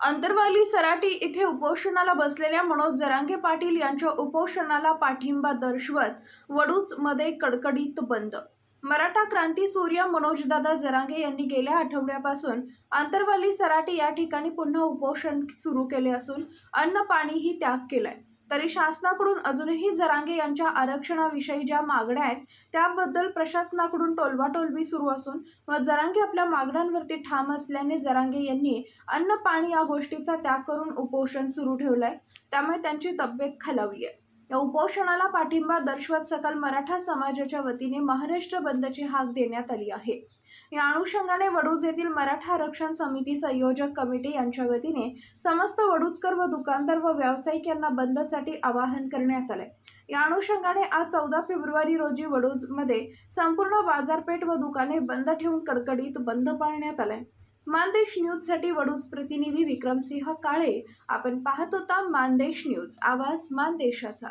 अंतरवाली सराटी इथे उपोषणाला बसलेल्या मनोज जरांगे पाटील यांच्या उपोषणाला पाठिंबा दर्शवत वडूचमध्ये कडकडीत बंद. मराठा क्रांती सूर्य मनोजदादा जरांगे यांनी गेल्या आठवड्यापासून अंतरवाली सराटी या ठिकाणी पुन्हा उपोषण सुरू केले असून अन्न पाणीही त्याग केलाय. तरी शासनाकडून अजूनही जरांगे यांच्या आरक्षणाविषयी ज्या मागण्या आहेत त्याबद्दल प्रशासनाकडून टोलवाटोलवी सुरू असून व जरांगे आपल्या मागण्यांवरती ठाम असल्याने जरांगे यांनी अन्न पाणी या गोष्टीचा त्याग करून उपोषण सुरू ठेवलं आहे त्यामुळे त्यांची तब्येत खालावली आहे. या उपोषणाला पाठिंबा दर्शवत सकल मराठा समाजाच्या वतीने महाराष्ट्र बंदची हाक देण्यात आली आहे. या अनुषंगाने वडूज येथील मराठा आरक्षण समिती संयोजक कमिटी यांच्या वतीने समस्त वडूजकर व दुकानदार व व्यावसायिक यांना बंदसाठी आवाहन करण्यात आले. या अनुषंगाने आज चौदा फेब्रुवारी रोजी वडूजमध्ये संपूर्ण बाजारपेठ व दुकाने बंद ठेवून कडकडीत बंद पाळण्यात आलाय मानदेश न्यूजसाठी वडूज प्रतिनिधी विक्रमसिंह काळे. आपण पाहत होता मानदेश न्यूज. आवाज मानदेशाचा.